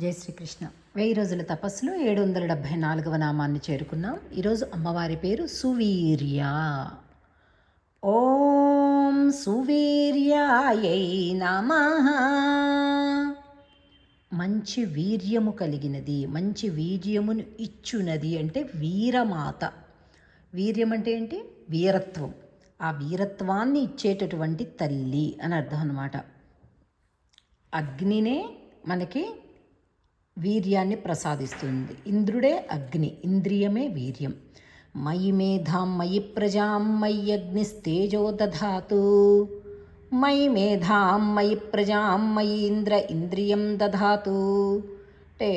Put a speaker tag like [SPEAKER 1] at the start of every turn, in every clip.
[SPEAKER 1] జై శ్రీకృష్ణ. వెయ్యి రోజుల తపస్సులో ఏడు వందల డెబ్భై నాలుగవ నామాన్ని చేరుకున్నాం. ఈరోజు అమ్మవారి పేరు సువీర్య. ఓం సువీర్యాయై నమ. మంచి వీర్యము కలిగినది మంచి వీర్యమును ఇచ్చునది అంటే వీరమాత. వీర్యం అంటే ఏంటి? వీరత్వం. ఆ వీరత్వాన్ని ఇచ్చేటటువంటి తల్లి అని అర్థం అనమాట అగ్నినే మనకి వీర్యాన్ని ప్రసాదిస్తుంది. ఇంద్రుడే అగ్ని ఇంద్రియమే వీర్యం. మయి మేధాం మయి ప్రజాం మయి అగ్నిస్తేజో దధాతు. మయి మేధాం మయి ప్రజాం మయి ఇంద్ర ఇంద్రియం దధాతు. అంటే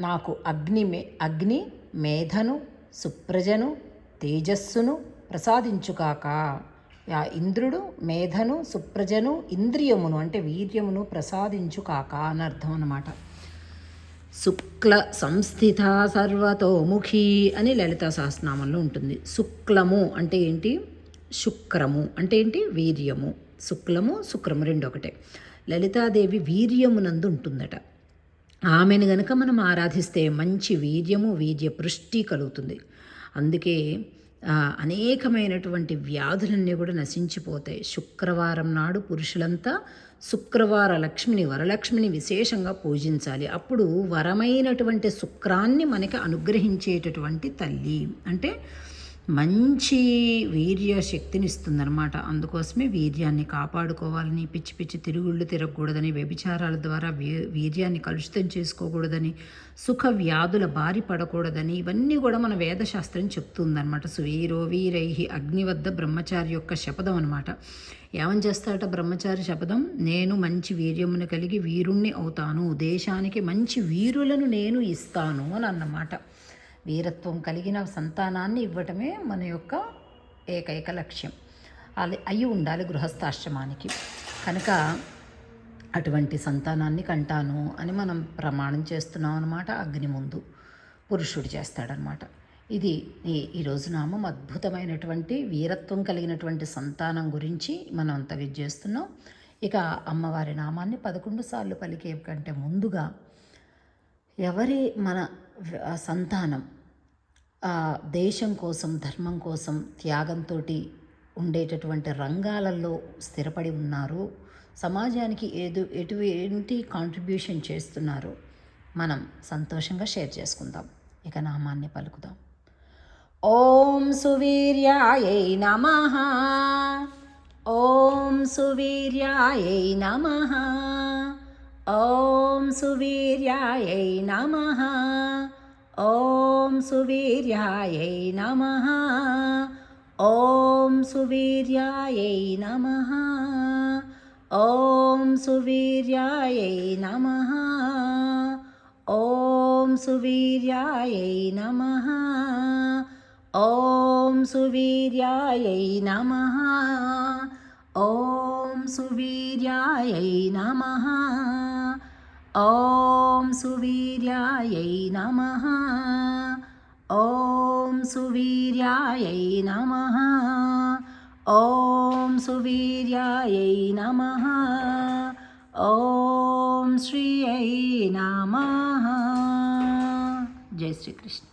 [SPEAKER 1] నాకు అగ్ని మే అగ్ని మేధను సుప్రజను తేజస్సును ప్రసాదించుకాక యా ఇంద్రుడు మేధను సుప్రజను ఇంద్రియమును అంటే వీర్యమును ప్రసాదించుకాక అని అర్థం అన్నమాట. శుక్ల సంస్థిత సర్వతోముఖి అని లలిత సహస్రనామంలో ఉంటుంది. శుక్లము అంటే ఏంటి? శుక్రము అంటే ఏంటి? వీర్యము. శుక్లము శుక్రము రెండు ఒకటే లలితాదేవి వీర్యమునందు ఉంటుందట. ఆమెను గనుక మనం ఆరాధిస్తే మంచి వీర్యము వీర్య పృష్టి కలుగుతుంది. అందుకే అనేకమైనటువంటి వ్యాధులన్నీ కూడా నశించిపోతాయి. శుక్రవారం నాడు పురుషులంతా శుక్రవార లక్ష్మిని వరలక్ష్మిని విశేషంగా పూజించాలి. అప్పుడు వరమైనటువంటి శుక్రాన్ని మనకి అనుగ్రహించేటటువంటి తల్లి అంటే మంచి వీర్య శక్తిని ఇస్తుందన్నమాట అందుకోసమే వీర్యాన్ని కాపాడుకోవాలని పిచ్చి పిచ్చి తిరుగుళ్ళు తిరగకూడదని వ్యభిచారాల ద్వారా వీ వీర్యాన్ని కలుషితం చేసుకోకూడదని సుఖ వ్యాధుల బారి పడకూడదని ఇవన్నీ కూడా మన వేదశాస్త్రం చెప్తుందన్నమాట. సువీరో వీరైహి అగ్ని వద్ద బ్రహ్మచారి యొక్క శపథం అనమాట ఏమని చేస్తాట బ్రహ్మచారి శపథం? నేను మంచి వీర్యమును కలిగి వీరుణ్ణి అవుతాను. దేశానికి మంచి వీరులను నేను ఇస్తాను అని అన్నమాట. వీరత్వం కలిగిన సంతానాన్ని ఇవ్వటమే మన యొక్క ఏకైక లక్ష్యం. అది అయి ఉండాలి గృహస్థాశ్రమానికి. కనుక అటువంటి సంతానాన్ని కంటాను అని మనం ప్రమాణం చేస్తున్నాం అనమాట అగ్ని ముందు. పురుషుడు చేస్తాడనమాట ఇది ఈరోజు నామం అద్భుతమైనటువంటి వీరత్వం కలిగినటువంటి సంతానం గురించి మనం అంత చేస్తున్నాం. ఇక అమ్మవారి నామాన్ని పదకొండు సార్లు పలికే కంటే ముందుగా ఎవరి మన సంతానం దేశం కోసం ధర్మం కోసం త్యాగంతో ఉండేటటువంటి రంగాలలో స్థిరపడి ఉన్నారు. సమాజానికి ఏదో ఎటువంటి కాంట్రిబ్యూషన్ చేస్తున్నారు? మనం సంతోషంగా షేర్ చేసుకుందాం. ఇక నామాన్ని పలుకుదాం. ఓం సువీర్యాయై నమ. ఓం సువీర్యాయై నమ. ఓం సువీర్యాయై నమ. ॐ सुवीर्यायै नमः ॐ सुवीर्यायै नमः ॐ सुवीर्यायै नमः ॐ सुवीर्यायै नमः ॐ सुवीर्यायै नमः ॐ सुवीर्यायै नमः ॐ सुवी सुशीलायै नमः ॐ सुवीर्यायै नमः ॐ सुवीर्यायै नमः ॐ श्रियै नमः जय
[SPEAKER 2] श्रीकृष्ण